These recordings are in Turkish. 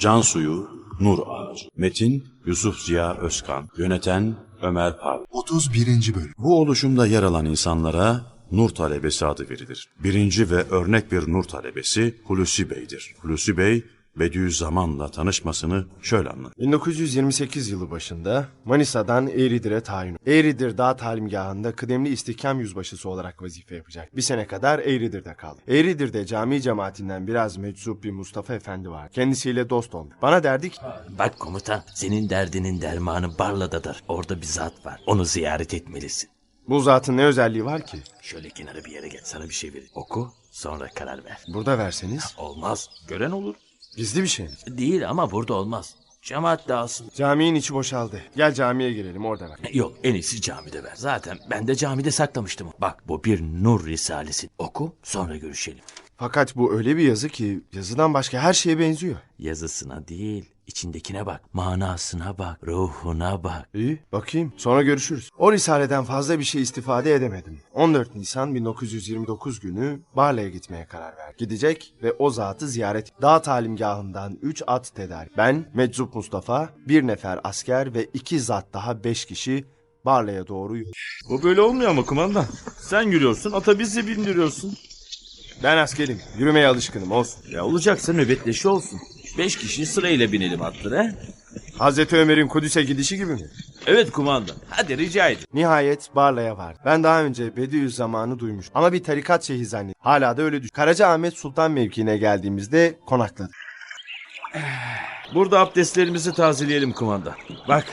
Can Suyu, Nur Ağacı. Metin, Yusuf Ziya Özkan. Yöneten, Ömer Par. 31. bölüm. Bu oluşumda yer alan insanlara Nur talebesi adı verilir. Birinci ve örnek bir Nur talebesi Hulusi Bey'dir. Hulusi Bey, Bediüzzaman'la tanışmasını şöyle anlatır. 1928 yılı başında Manisa'dan Eğridir'e tayin. Eğridir Dağ Talimgahı'nda kıdemli istihkam yüzbaşısı olarak vazife yapacak. Bir sene kadar Eğridir'de kaldı. Eğridir'de cami cemaatinden biraz meczup bir Mustafa Efendi var. Kendisiyle dost olduk. Bana derdi ki Bak komutan, senin derdinin dermanı Barla'dadır. Orada bir zat var. Onu ziyaret etmelisin. bu zatın ne özelliği var ki? Şöyle kenara bir yere gel. Sana bir şey vereyim. Oku, sonra karar ver. Burada verseniz Olmaz. Gören olur. Gizli bir şey mi? Değil ama burada olmaz. Cemaat dağılsın. Caminin içi boşaldı. Gel camiye girelim orada ver. Yok en iyisi camide ver. Zaten ben de camide saklamıştım. Bak bu bir nur risalesi. Oku sonra görüşelim. Fakat bu öyle bir yazı ki yazıdan başka her şeye benziyor. Yazısına değil, içindekine bak. Manasına bak, ruhuna bak. İyi bakayım sonra görüşürüz. O risaleden fazla bir şey istifade edemedim. 14 Nisan 1929 günü Barla'ya gitmeye karar verdim. Gidecek ve o zatı ziyaret. Dağ talimgahından 3 at tedarik. Ben, Meczup Mustafa, bir nefer asker ve iki zat daha 5 kişi Barla'ya doğru yol. Bu böyle olmuyor ama kumandan. Sen yürüyorsun, ata bizi bindiriyorsun. Ben askerim. Yürümeye alışkınım olsun. Ya olacaksa nöbetleşi olsun. Beş kişi sırayla binelim atlara. Hazreti Ömer'in Kudüs'e gidişi gibi mi? Evet kumandan. Hadi rica edin. Nihayet Barla'ya vardı. Ben daha önce Bediüzzaman'ı duymuş. Ama bir tarikat şeyhi zannettim. Hala da öyle düş. Karaca Ahmet Sultan mevkiine geldiğimizde konakladık. Burada abdestlerimizi tazeleyelim kumandan. Bak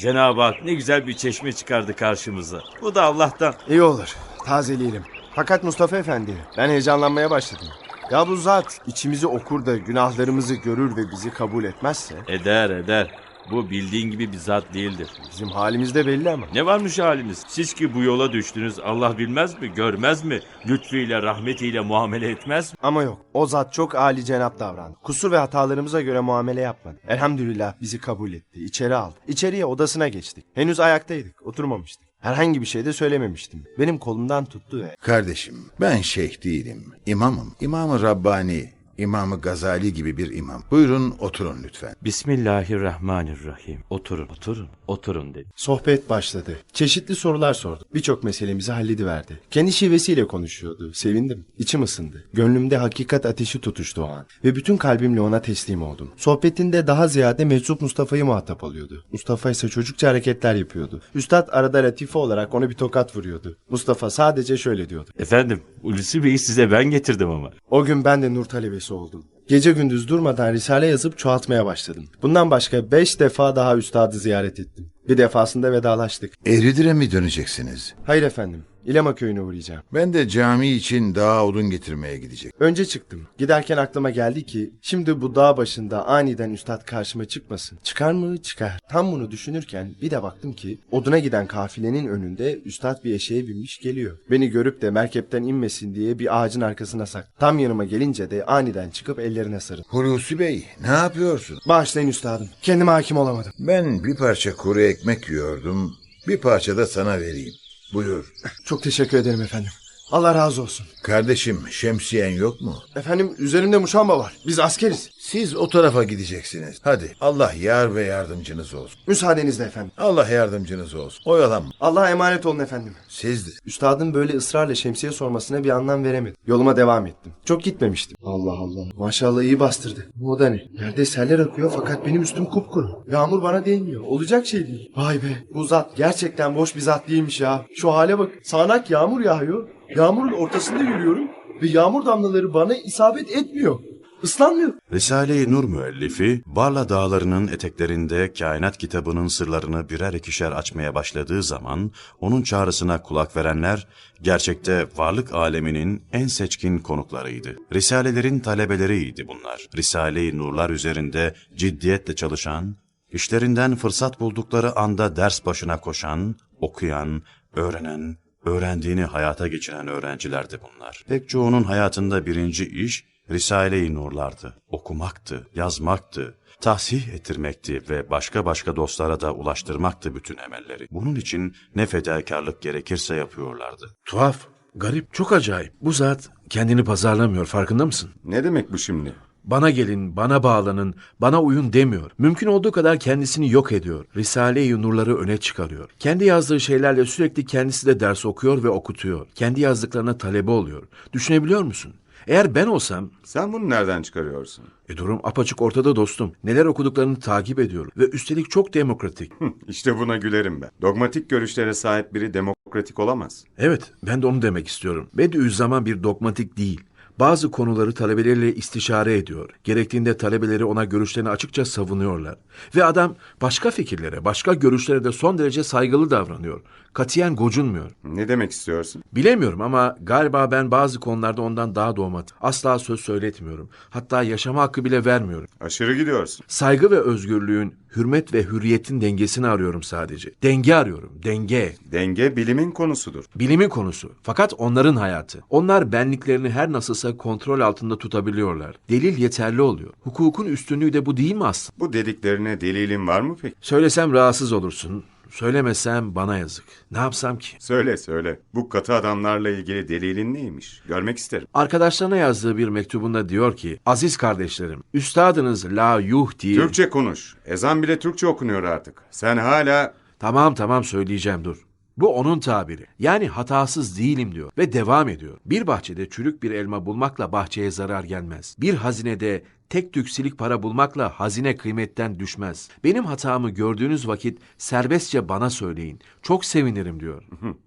Cenab-ı Hak ne güzel bir çeşme çıkardı karşımıza. Bu da Allah'tan. İyi olur. Tazeleyelim. Fakat Mustafa Efendi, ben heyecanlanmaya başladım. Ya bu zat içimizi okur da günahlarımızı görür ve bizi kabul etmezse Eder eder. Bu bildiğin gibi bir zat değildir. bizim halimiz de belli ama. Ne varmış halimiz? Siz ki bu yola düştünüz Allah bilmez mi, görmez mi? Lütfuyla, rahmetiyle muamele etmez mi? Ama yok. O zat çok âli cenap davrandı. Kusur ve hatalarımıza göre muamele yapmadı. Elhamdülillah bizi kabul etti. İçeri aldı. İçeriye odasına geçtik. Henüz ayaktaydık. Oturmamıştık. Herhangi bir şey de söylememiştim. Benim kolumdan tuttu ve Kardeşim, ben şeyh değilim, imamım. İmam-ı Rabbani, İmam-ı Gazali gibi bir imam. Buyurun oturun lütfen. Bismillahirrahmanirrahim. Oturun, oturun, oturun dedi. Sohbet başladı. Çeşitli sorular sordu. Birçok meselemizi hallediverdi. Kendi şivesiyle konuşuyordu. Sevindim. İçim ısındı. Gönlümde hakikat ateşi tutuştu o an. Ve bütün kalbimle ona teslim oldum. Sohbetinde daha ziyade meczup Mustafa'yı muhatap alıyordu. Mustafa ise çocukça hareketler yapıyordu. Üstad arada latife olarak ona bir tokat vuruyordu. Mustafa sadece şöyle diyordu. Efendim, Hulusi Bey'i size ben getirdim ama. O gün ben de nur talebesi oldum. Gece gündüz durmadan risale yazıp çoğaltmaya başladım. Bundan başka beş defa daha üstadı ziyaret ettim. Bir defasında vedalaştık. Eridir'e mi döneceksiniz? Hayır efendim. İlema köyüne uğrayacağım. Ben de cami için daha odun getirmeye gidecek. Önce çıktım. Giderken aklıma geldi ki şimdi bu dağ başında aniden üstad karşıma çıkmasın. Çıkar mı? Çıkar. Tam bunu düşünürken bir de baktım ki oduna giden kafilenin önünde üstad bir eşeğe binmiş geliyor. Beni görüp de merkepten inmesin diye bir ağacın arkasına sak. Tam yanıma gelince de aniden çıkıp ellerine sarıldım. Hulusi Bey, ne yapıyorsun? Bağışlayın üstadım. Kendime hakim olamadım. Ben bir parça kuru ekmek yiyordum, bir parça da sana vereyim. Buyur. Çok teşekkür ederim efendim. Allah razı olsun. Kardeşim, şemsiyen yok mu? Efendim üzerimde muşamba var. Biz askeriz. Siz o tarafa gideceksiniz. Hadi, Allah yar ve yardımcınız olsun. Müsaadenizle efendim. Allah yardımcınız olsun. Oyalanma. Allah'a emanet olun efendim. Siz de. Üstadın böyle ısrarla şemsiye sormasına bir anlam veremedim. Yoluma devam ettim. Çok gitmemiştim. Allah Allah. Maşallah iyi bastırdı. Bu da ne? Yerde seller akıyor fakat benim üstüm kupkuru. Yağmur bana değmiyor. Olacak şey değil. Vay be. Bu zat gerçekten boş bir zat değilmiş ya. Şu hale bak. Sağanak yağmur yağıyor. Yağmurun ortasında yürüyorum. Ve yağmur damlaları bana isabet etmiyor. Islanmıyor. Risale-i Nur müellifi, Barla dağlarının eteklerinde kainat kitabının sırlarını birer ikişer açmaya başladığı zaman, onun çağrısına kulak verenler, gerçekte varlık aleminin en seçkin konuklarıydı. Risalelerin talebeleriydi bunlar. Risale-i Nurlar üzerinde ciddiyetle çalışan, işlerinden fırsat buldukları anda ders başına koşan, okuyan, öğrenen, öğrendiğini hayata geçiren öğrencilerdi bunlar. Pek çoğunun hayatında birinci iş, Risale-i Nurlardı. Okumaktı, yazmaktı, tahsih ettirmekti ve başka başka dostlara da ulaştırmaktı bütün emelleri. Bunun için ne fedakarlık gerekirse yapıyorlardı. Tuhaf, garip, çok acayip. Bu zat kendini pazarlamıyor farkında mısın? Ne demek bu şimdi? Bana gelin, bana bağlanın, bana uyun demiyor. Mümkün olduğu kadar kendisini yok ediyor. Risale-i Nurları öne çıkarıyor. Kendi yazdığı şeylerle sürekli kendisi de ders okuyor ve okutuyor. Kendi yazdıklarına talebe oluyor. Düşünebiliyor musun? Eğer ben olsam, Sen bunu nereden çıkarıyorsun? e durum apaçık ortada dostum. Neler okuduklarını takip ediyorum ve üstelik çok demokratik. İşte buna gülerim ben. Dogmatik görüşlere sahip biri demokratik olamaz. Evet, ben de onu demek istiyorum. Bediüzzaman bir dogmatik değil. Bazı konuları talebeleriyle istişare ediyor. Gerektiğinde talebeleri ona görüşlerini açıkça savunuyorlar. Ve adam başka fikirlere, başka görüşlere de son derece saygılı davranıyor. Katiyen gocunmuyor. Ne demek istiyorsun? Bilemiyorum ama galiba ben bazı konularda ondan daha doğmadım. Asla söz söyletmiyorum. Hatta yaşama hakkı bile vermiyorum. Aşırı gidiyorsun. Saygı ve özgürlüğün, hürmet ve hürriyetin dengesini arıyorum sadece. Denge arıyorum, denge. Denge bilimin konusudur. Bilimin konusu. Fakat onların hayatı. Onlar benliklerini her nasılsa kontrol altında tutabiliyorlar. Delil yeterli oluyor. Hukukun üstünlüğü de bu değil mi aslında? Bu dediklerine delilin var mı peki? Söylesem rahatsız olursun. Söylemesem bana yazık. Ne yapsam ki? Söyle söyle. Bu katı adamlarla ilgili delilin neymiş? Görmek isterim. Arkadaşlarına yazdığı bir mektubunda diyor ki, Aziz kardeşlerim, üstadınız La Yuhdi... Türkçe konuş. Ezan bile Türkçe okunuyor artık. Sen hala... Tamam tamam söyleyeceğim dur. Bu onun tabiri. Yani hatasız değilim diyor ve devam ediyor. Bir bahçede çürük bir elma bulmakla bahçeye zarar gelmez. Bir hazinede tek tüksilik para bulmakla hazine kıymetten düşmez. Benim hatamı gördüğünüz vakit serbestçe bana söyleyin. Çok sevinirim diyor.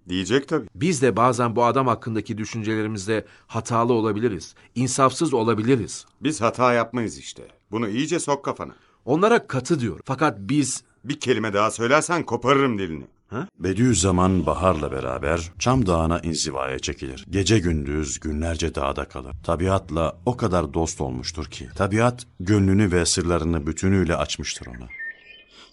Diyecek tabii. Biz de bazen bu adam hakkındaki düşüncelerimizde hatalı olabiliriz. insafsız olabiliriz. Biz hata yapmayız işte. Bunu iyice sok kafana. Onlara katı diyor. Fakat biz Bir kelime daha söylersen koparırım dilini. Bediüzzaman baharla beraber Çam Dağı'na inzivaya çekilir. Gece gündüz günlerce dağda kalır. Tabiatla o kadar dost olmuştur ki, tabiat gönlünü ve sırlarını bütünüyle açmıştır ona.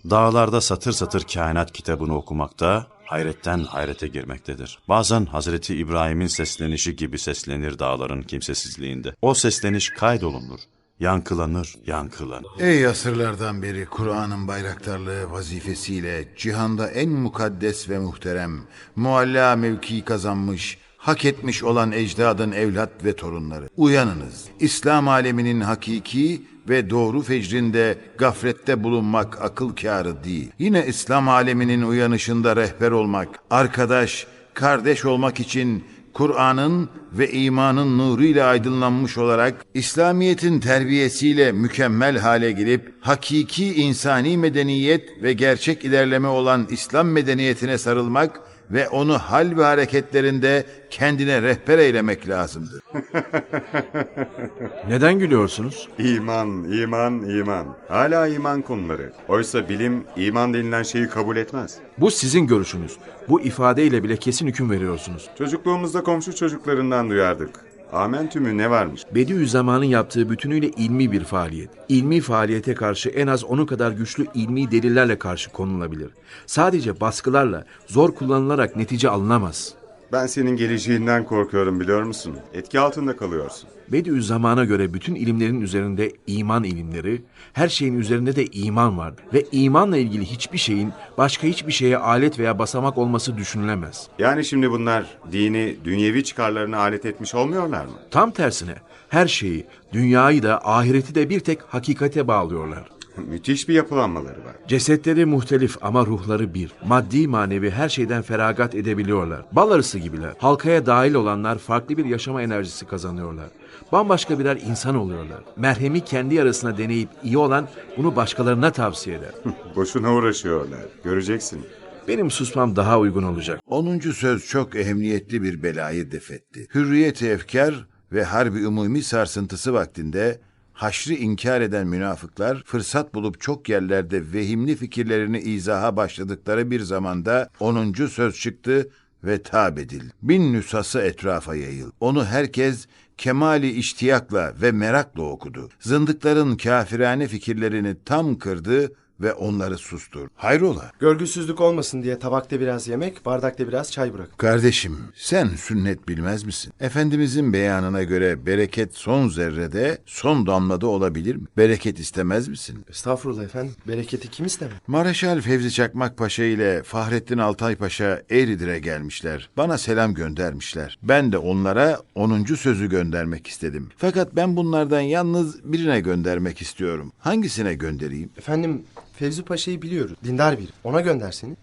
Dağlarda satır satır kainat kitabını okumakta, hayretten hayrete girmektedir. Bazen Hazreti İbrahim'in seslenişi gibi seslenir dağların kimsesizliğinde. O sesleniş kaydolunur, yankılanır, yankılanır. Ey asırlardan beri Kur'an'ın bayraktarlığı vazifesiyle cihanda en mukaddes ve muhterem, mualla mevki kazanmış, hak etmiş olan ecdadın evlat ve torunları. Uyanınız. İslam aleminin hakiki ve doğru fecrində gafrette bulunmak akıl kârı değil. Yine İslam aleminin uyanışında rehber olmak, arkadaş, kardeş olmak için Kur'an'ın ve imanın nuruyla aydınlanmış olarak İslamiyet'in terbiyesiyle mükemmel hale gelip hakiki insani medeniyet ve gerçek ilerleme olan İslam medeniyetine sarılmak ve onu hal ve hareketlerinde kendine rehber eylemek lazımdır. neden gülüyorsunuz? İman, iman, iman. Hala iman konuları. Oysa bilim iman denilen şeyi kabul etmez. Bu sizin görüşünüz. Bu ifadeyle bile kesin hüküm veriyorsunuz. Çocukluğumuzda komşu çocuklarından duyardık. Amentümü ne varmış? Bediüzzaman'ın yaptığı bütünüyle ilmi bir faaliyet. İlmi faaliyete karşı en az onun kadar güçlü ilmi delillerle karşı konulabilir. Sadece baskılarla, zor kullanılarak netice alınamaz. Ben senin geleceğinden korkuyorum biliyor musun? Etki altında kalıyorsun. Bediüzzaman'a göre bütün ilimlerin üzerinde iman ilimleri, her şeyin üzerinde de iman vardır. Ve imanla ilgili hiçbir şeyin başka hiçbir şeye alet veya basamak olması düşünülemez. Yani şimdi bunlar dini dünyevi çıkarlarına alet etmiş olmuyorlar mı? Tam tersine her şeyi, dünyayı da ahireti de bir tek hakikate bağlıyorlar. Müthiş bir yapılanmaları var. Cesetleri muhtelif ama ruhları bir. Maddi manevi her şeyden feragat edebiliyorlar. Bal arısı gibiler. Halkaya dahil olanlar farklı bir yaşama enerjisi kazanıyorlar. Bambaşka birer insan oluyorlar. Merhemi kendi yarasına deneyip iyi olan bunu başkalarına tavsiye eder. Boşuna uğraşıyorlar. Göreceksin. Benim susmam daha uygun olacak. 10. söz çok ehemmiyetli bir belayı defetti. Hürriyeti efkar ve harbi umumi sarsıntısı vaktinde haşrı inkar eden münafıklar fırsat bulup çok yerlerde vehimli fikirlerini izaha başladıkları bir zamanda 10. söz çıktı ve tab edildi. Bin nüshası etrafa yayıldı. Onu herkes kemali iştiyakla ve merakla okudu. Zındıkların kafirane fikirlerini tam kırdı ve onları sustur. Hayrola? Görgüsüzlük olmasın diye tabakta biraz yemek, bardakta biraz çay bırak. Kardeşim, sen sünnet bilmez misin? Efendimizin beyanına göre bereket son zerrede, son damlada olabilir mi? Bereket istemez misin? Estağfurullah efendim. Bereketi kim istemez? Mareşal Fevzi Çakmak Paşa ile Fahrettin Altay Paşa Eğridir'e gelmişler. Bana selam göndermişler. Ben de onlara 10. sözü göndermek istedim. Fakat ben bunlardan yalnız birine göndermek istiyorum. Hangisine göndereyim? Efendim Fevzi Paşa'yı biliyoruz. Dindar biri. Ona gönder seni.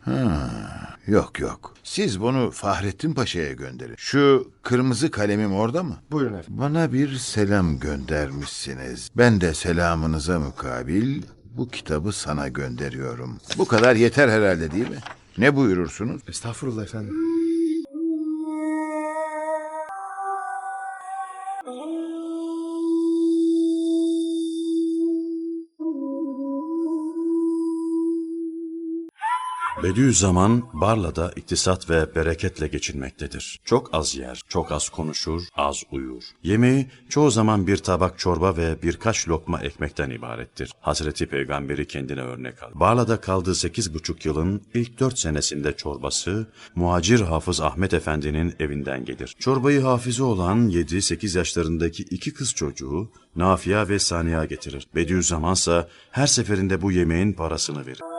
Yok yok. Siz bunu Fahrettin Paşa'ya gönderin. Şu kırmızı kalemim orada mı? Buyurun efendim. Bana bir selam göndermişsiniz. Ben de selamınıza mukabil bu kitabı sana gönderiyorum. Bu kadar yeter herhalde değil mi? Ne buyurursunuz? Estağfurullah efendim. Bediüzzaman Barla'da iktisat ve bereketle geçinmektedir. Çok az yer, çok az konuşur, az uyur. Yemeği çoğu zaman bir tabak çorba ve birkaç lokma ekmekten ibarettir. Hazreti Peygamberi kendine örnek al. Barla'da kaldığı sekiz buçuk yılın ilk dört senesinde çorbası muhacir Hafız Ahmet Efendi'nin evinden gelir. Çorbayı hafize olan 7-8 yaşlarındaki iki kız çocuğu Nafia ve Saniya getirir. Bediüzzaman ise her seferinde bu yemeğin parasını verir.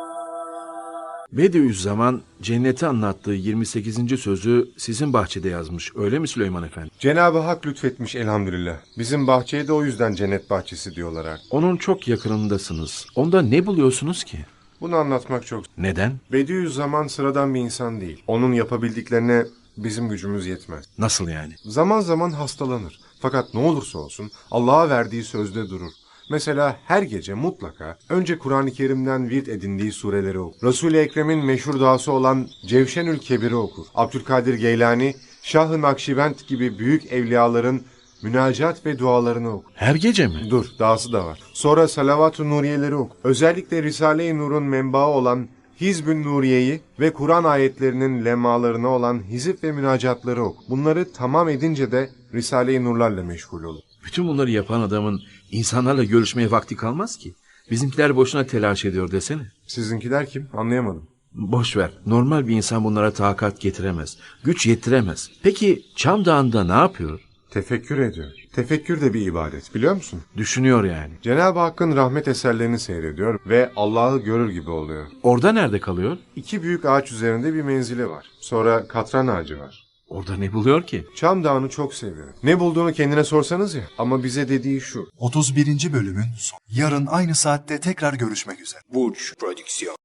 Bediüzzaman cenneti anlattığı 28. sözü sizin bahçede yazmış. Öyle mi Süleyman Efendi? Cenab-ı Hak lütfetmiş elhamdülillah. Bizim bahçeye de o yüzden cennet bahçesi diyorlar artık. Onun çok yakınındasınız. Onda ne buluyorsunuz ki? Bunu anlatmak çok... Neden? Bediüzzaman sıradan bir insan değil. Onun yapabildiklerine bizim gücümüz yetmez. Nasıl yani? Zaman zaman hastalanır. Fakat ne olursa olsun Allah'a verdiği sözde durur. Mesela her gece mutlaka önce Kur'an-ı Kerim'den virt edindiği sureleri okur. Resul-i Ekrem'in meşhur duası olan Cevşenül Kebir'i okur. Abdülkadir Geylani, Şah-ı Nakşibend gibi büyük evliyaların münacat ve dualarını okur. Her gece mi? Dur, dahası da var. Sonra Salavat-ı Nuriyeleri oku. Özellikle Risale-i Nur'un menbaı olan Hizb-ü Nuriye'yi ve Kur'an ayetlerinin lemalarına olan hizip ve münacatları oku. Bunları tamam edince de Risale-i Nurlarla meşgul olur. Bütün bunları yapan adamın insanlarla görüşmeye vakti kalmaz ki. Bizimkiler boşuna telaş ediyor desene. Sizinkiler kim? Anlayamadım. Boş ver. Normal bir insan bunlara takat getiremez. Güç yetiremez. Peki Çam Dağı'nda ne yapıyor? Tefekkür ediyor. Tefekkür de bir ibadet biliyor musun? Düşünüyor yani. Cenab-ı Hakk'ın rahmet eserlerini seyrediyor ve Allah'ı görür gibi oluyor. Orada nerede kalıyor? İki büyük ağaç üzerinde bir menzili var. Sonra katran ağacı var. Orada ne buluyor ki? Çam Dağı'nı çok seviyorum. Ne bulduğunu kendine sorsanız ya. Ama bize dediği şu. 31. bölümün sonu. Yarın aynı saatte tekrar görüşmek üzere. Burç Prodüksiyon